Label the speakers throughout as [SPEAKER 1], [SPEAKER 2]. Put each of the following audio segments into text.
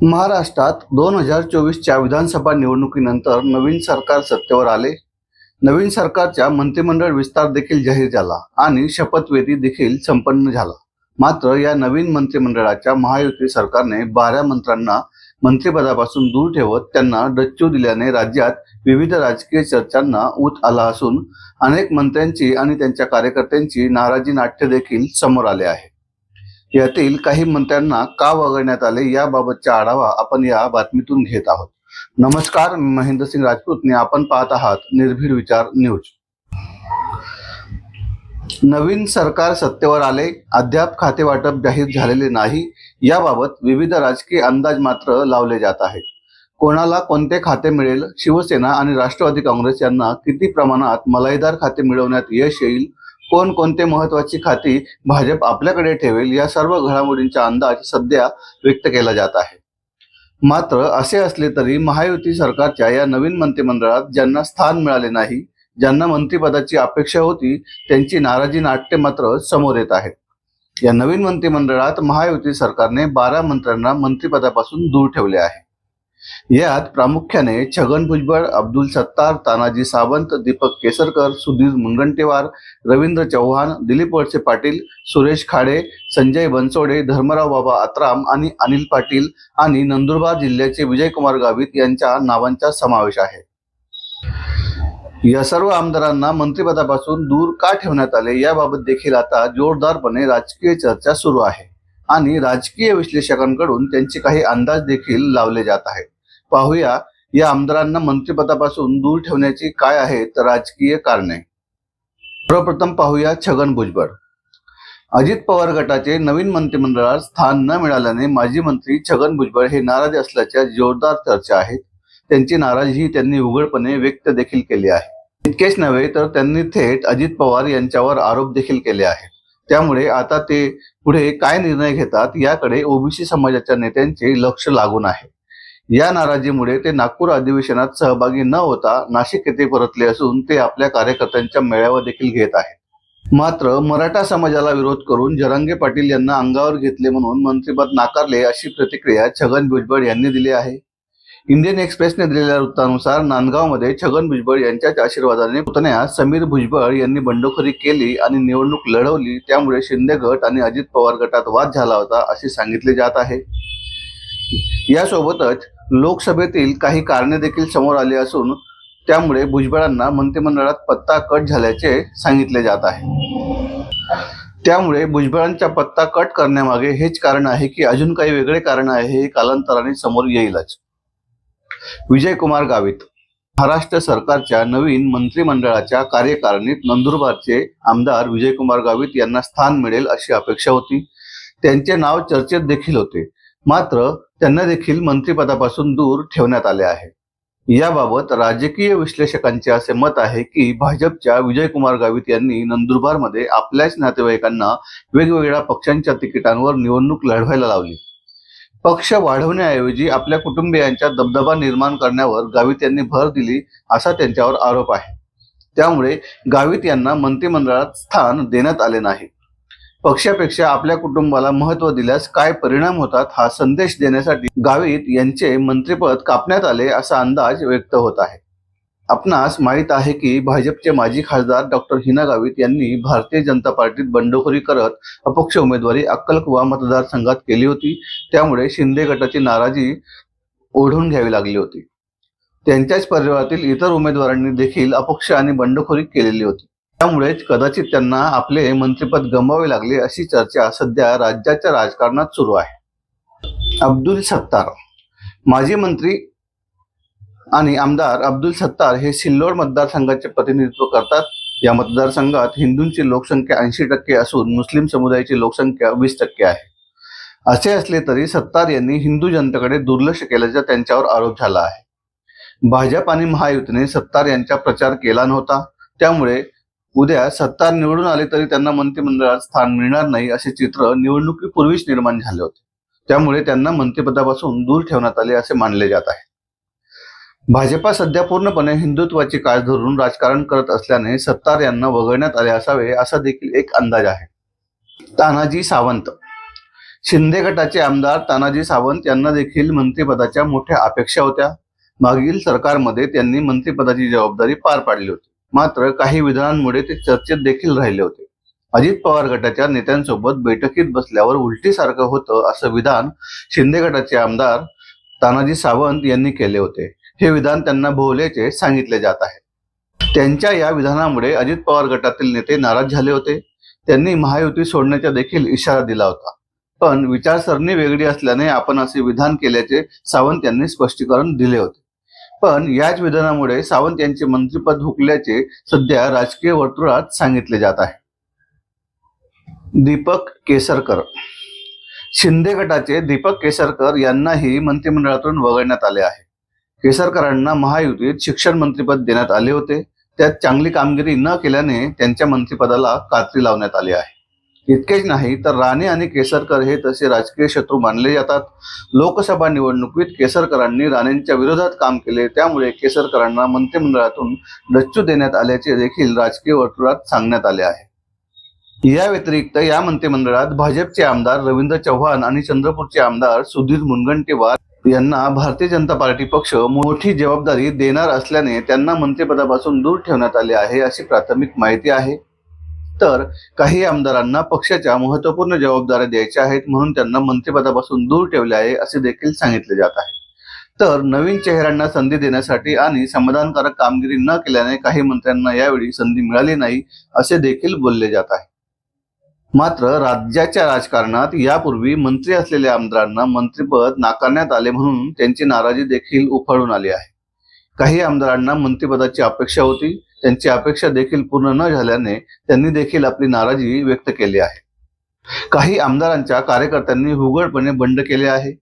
[SPEAKER 1] महाराष्ट्रात दोन हजार चोवीसच्या विधानसभा निवडणुकीनंतर नवीन सरकार सत्तेवर आले. नवीन सरकारच्या मंत्रिमंडळ विस्तार देखील जाहीर झाला आणि शपथविधी देखील संपन्न झाला. मात्र या नवीन मंत्रिमंडळाच्या महायुती सरकारने बारा मंत्र्यांना मंत्रिपदापासून दूर ठेवत त्यांना डच्चू दिल्याने राज्यात विविध राजकीय चर्चांना ऊत आला असून अनेक मंत्र्यांची आणि त्यांच्या कार्यकर्त्यांची नाराजी नाट्य देखील समोर आले आहे. यातील काही मंत्र्यांना का वगळण्यात आले याबाबतचा आढावा आपण या बातमीतून घेत आहोत. नमस्कार महेंद्रसिंग महेंद्र सिंग राजपूतने आपण पाहत आहात निर्भीड विचार न्यूज. नवीन सरकार सत्तेवर आले अद्याप खाते वाटप जाहीर झालेले नाही याबाबत विविध राजकीय अंदाज मात्र लावले जात आहेत. कोणाला कोणते खाते मिळेल? शिवसेना आणि राष्ट्रवादी काँग्रेस यांना किती प्रमाणात मलाईदार खाते मिळवण्यात यश येईल? कोण कोणते महत्वाची खाती भाजप आपल्याकडे ठेवेल या सर्व घडामोडींचा अंदाज सध्या व्यक्त केला जात आहे. मात्र असे असले तरी महायुती सरकारच्या या नवीन मंत्रिमंडळात ज्यांना स्थान मिळाले नाही ज्यांना मंत्रिपदाची अपेक्षा होती त्यांची नाराजी नाट्य मात्र समोर येत आहेत या नवीन मंत्रिमंडळात महायुती सरकारने बारा मंत्र्यांना मंत्रिपदापासून दूर ठेवले आहे. यात प्रामुख्याने छगन भुजबळ अब्दुल सत्तार तानाजी सावंत दीपक केसरकर सुधीर मुनगंटीवार रवींद्र चव्हाण दिलीप वळसे पाटील सुरेश खाडे संजय बनसोडे धर्मराव बाबा आत्राम आणि अनिल पाटील आणि नंदुरबार जिल्ह्याचे विजयकुमार गावित यांच्या नावांचा समावेश आहे. या सर्व आमदारांना मंत्रिपदापासून दूर का ठेवण्यात आले याबाबत देखील आता जोरदारपणे राजकीय चर्चा सुरू आहे आणि राजकीय विश्लेषकांकडून त्यांचे काही अंदाज देखील लावले जात आहेत. पाहूया या आमदारांना मंत्रिपदापासून दूर ठेवण्याची काय आहेत राजकीय कारणे. सर्वप्रथम पाहूया छगन भुजबळ. अजित पवार गटाचे नवीन मंत्रिमंडळात स्थान न मिळाल्याने माजी मंत्री छगन भुजबळ हे नाराज असल्याच्या जोरदार चर्चा आहेत. त्यांची नाराजी त्यांनी उघडपणे व्यक्त देखील केली आहे. इतकेच नव्हे तर त्यांनी थेट अजित पवार यांच्यावर आरोप देखील केले आहेत. त्यामुळे आता ते पुढे काय निर्णय घेतात याकडे ओबीसी समाजाच्या नेत्यांचे लक्ष लागून आहे. या नाराजीमुळे ते नागपूर अधिवेशनात सहभागी न होता नाशिक येथे परतले असून ते आपल्या कार्यकर्त्यांच्या मेळावा देखील घेत आहेत. मात्र मराठा समाजाला विरोध करून जरांगे पाटील यांना अंगावर घेतले म्हणून मंत्रिपद नाकारले अशी प्रतिक्रिया छगन भुजबळ यांनी दिली आहे. इंडियन एक्सप्रेसने दिलेल्या वृत्तानुसार नांदगावमध्ये छगन भुजबळ यांच्याच आशीर्वादाने पुतण्या समीर भुजबळ यांनी बंडखोरी केली आणि निवडणूक लढवली त्यामुळे शिंदे गट आणि अजित पवार गटात वाद झाला होता असे सांगितले जात आहे. यासोबतच लोकसभेतील काही कारणे देखील समोर आली असून त्यामुळे भुजबळांना मंत्रिमंडळात पत्ता कट झाल्याचे सांगितले जात आहे. त्यामुळे भुजबळांचा पत्ता कट करण्यामागे हेच कारण आहे की अजून काही वेगळे कारण आहे हे कालांतराने समोर येईलच. विजयकुमार गावित महाराष्ट्र सरकारच्या नवीन मंत्रिमंडळाच्या कार्यकारिणीत नंदुरबारचे आमदार विजयकुमार गावित यांना स्थान मिळेल अशी अपेक्षा होती. त्यांचे नाव चर्चेत देखील होते. मात्र त्यांना देखील मंत्रिपदापासून दूर ठेवण्यात आले आहे. याबाबत राजकीय विश्लेषकांचे असे मत आहे की भाजपच्या विजयकुमार गावित यांनी नंदुरबारमध्ये आपल्याच नातेवाईकांना वेगवेगळ्या पक्षांच्या तिकिटांवर निवडणूक लढवायला लावली. पक्ष वाढवण्याऐवजी आपल्या कुटुंबियांच्या दबदबा निर्माण करण्यावर गावित यांनी भर दिली असा त्यांच्यावर आरोप आहे. त्यामुळे गावित यांना मंत्रिमंडळात स्थान देण्यात आले नाही. पक्षापेक्षा आपल्या कुटुंबाला महत्त्व दिल्यास काय परिणाम होतात हा संदेश देण्यासाठी गावित यांचे मंत्रिपद कापण्यात आले असा अंदाज व्यक्त होत आहे. आपणास माहीत आहे की भाजपचे माजी खासदार डॉक्टर हिना गावित यांनी भारतीय जनता पार्टीत बंडखोरी करत अपक्ष उमेदवारी अक्कलकुवा मतदारसंघात केली होती. त्यामुळे शिंदे गटाची नाराजी ओढून घ्यावी लागली होती. त्यांच्याच परिवारातील इतर उमेदवारांनी देखील अपक्ष आणि बंडखोरी केलेली होती. त्यामुळेच कदाचित त्यांना आपले मंत्रिपद गमवावे लागले अशी चर्चा सध्या राज्याच्या राजकारणात सुरू आहे. अब्दुल सत्तार माजी मंत्री आणि आमदार अब्दुल सत्तार हे सिल्लोड मतदारसंघाचे प्रतिनिधित्व करतात. या मतदारसंघात हिंदूंची लोकसंख्या ऐंशी टक्के असून मुस्लिम समुदायाची लोकसंख्या वीस टक्के आहे. असे असले तरी सत्तार यांनी हिंदू जनतेकडे दुर्लक्ष केल्याचा त्यांच्यावर आरोप झाला आहे. भाजप आणि महायुतीने सत्तार यांचा प्रचार केला नव्हता. त्यामुळे उद्या सत्तार निवडून आले तरी त्यांना मंत्रिमंडळात स्थान मिळणार नाही असे चित्र निवडणुकीपूर्वीच निर्माण झाले होते. त्यामुळे त्यांना मंत्रिपदापासून दूर ठेवण्यात आले असे मानले जात आहे. भाजपा सध्या पूर्णपणे हिंदुत्वाची काळ धरून राजकारण करत असल्याने सत्तार यांना वगळण्यात आले असावे असा देखील एक अंदाज आहे. तानाजी सावंत. शिंदे गटाचे आमदार तानाजी सावंत यांना देखील मंत्रिपदाच्या मोठ्या अपेक्षा होत्या. मागील सरकारमध्ये त्यांनी मंत्रिपदाची जबाबदारी पार पाडली होती. मात्र काही विधानांमुळे ते चर्चेत देखील राहिले होते. अजित पवार गटाच्या नेत्यांसोबत बैठकीत बसल्यावर उलटीसारखं होतं असं विधान शिंदे गटाचे आमदार तानाजी सावंत यांनी केले होते. हे विधान त्यांना भोवल्याचे सांगितले जात आहे. त्यांच्या या विधानामुळे अजित पवार गटातील नेते नाराज झाले होते. त्यांनी महायुती सोडण्याचा देखील इशारा दिला होता. पण विचारसरणी वेगळी असल्याने आपण असे विधान केल्याचे सावंत यांनी स्पष्टीकरण दिले होते. पण याच विधानामुळे सावंत यांचे मंत्रिपद हुकल्याचे सध्या राजकीय वर्तुळात सांगितले जात आहे. दीपक केसरकर. शिंदे गटाचे दीपक केसरकर यांनाही मंत्रिमंडळातून वगळण्यात आले आहे. केसरकरांना महायुतीत शिक्षण मंत्रिपद देण्यात आले होते. त्यात चांगली कामगिरी न केल्याने त्यांच्या मंत्रिपदाला कात्री लावण्यात आली आहे. इतकेच नाही तर राणे आणि केसरकर हे तसे राजकीय शत्रू मानले जातात. लोकसभा निवडणुकीत केसरकरांनी राणेंच्या विरोधात काम केले त्यामुळे केसरकरांना मंत्रिमंडळातून डच्चू देण्यात आल्याचे देखील राजकीय वर्तुळात सांगण्यात आले आहे. या व्यतिरिक्त या मंत्रिमंडळात भाजपचे आमदार रवींद्र चव्हाण आणि चंद्रपूरचे आमदार सुधीर मुनगंटीवार यांना भारतीय जनता पार्टी पक्ष मोठी जबाबदारी देणार असल्याने त्यांना मंत्रिपदापासून दूर ठेवण्यात आले आहे अशी प्राथमिक माहिती आहे. तर काही आमदारांना पक्षाच्या महत्त्वपूर्ण जबाबदाऱ्या द्यायच्या आहेत म्हणून त्यांना मंत्रिपदापासून दूर ठेवले आहे असे देखील सांगितले जात आहे. तर नवीन चेहऱ्यांना संधी देण्यासाठी आणि समाधानकारक कामगिरी न केल्याने काही मंत्र्यांना यावेळी संधी मिळाली नाही असे देखील बोलले जात आहे. मात्र राज्याच्या राजकारणात यापूर्वी मंत्री असलेल्या आमदारांना मंत्रिपद नाकारण्यात आले म्हणून त्यांची नाराजी देखील उफाळून आली आहे. काही आमदारांना मंत्रिपदाची अपेक्षा होती त्यांची अपेक्षा देखील पूर्ण न झाल्याने त्यांनी देखील आपली नाराजी व्यक्त केली आहे. काही आमदारांच्या कार्यकर्त्यांनी उघडपणे बंड केले आहे.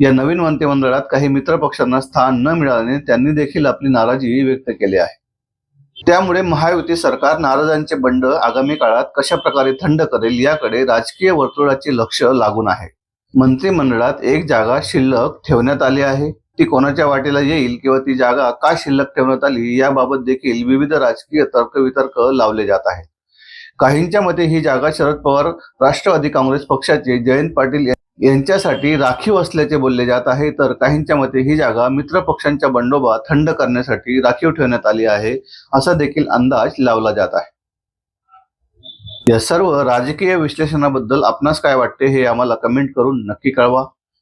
[SPEAKER 1] या नवीन मंत्रिमंडळात काही मित्र पक्षांना स्थान न मिळाल्याने त्यांनी देखील आपली नाराजी व्यक्त केली आहे. त्यामुळे महायुती सरकार नाराजांचे बंड आगामी काळात कशा प्रकारे थंड करेल याकडे राजकीय वर्तुळाचे लक्ष लागून आहे. मंत्रिमंडळात एक जागा शिल्लक ठेवण्यात आली आहे. ती कोणाच्या वाटेला येईल किंवा ती जागा का शिल्लक ठेवण्यात आली याबाबत देखील विविध राजकीय तर्कवितर्क लावले जात आहेत. काहींच्या मते ही जागा शरद पवार राष्ट्रवादी काँग्रेस पक्षाचे जयंत पाटील यांच्यासाठी राखीव असल्याचे बोलले जात आहे. तर काहींच्या मते ही जागा मित्र पक्षांच्या बंडोबा थंड करण्यासाठी राखीव ठेवण्यात आली आहे असा देखील अंदाज लावला जात आहे. या सर्व राजकीय विश्लेषणाबद्दल आपणास काय वाटते हे आम्हाला कमेंट करून नक्की कळवा.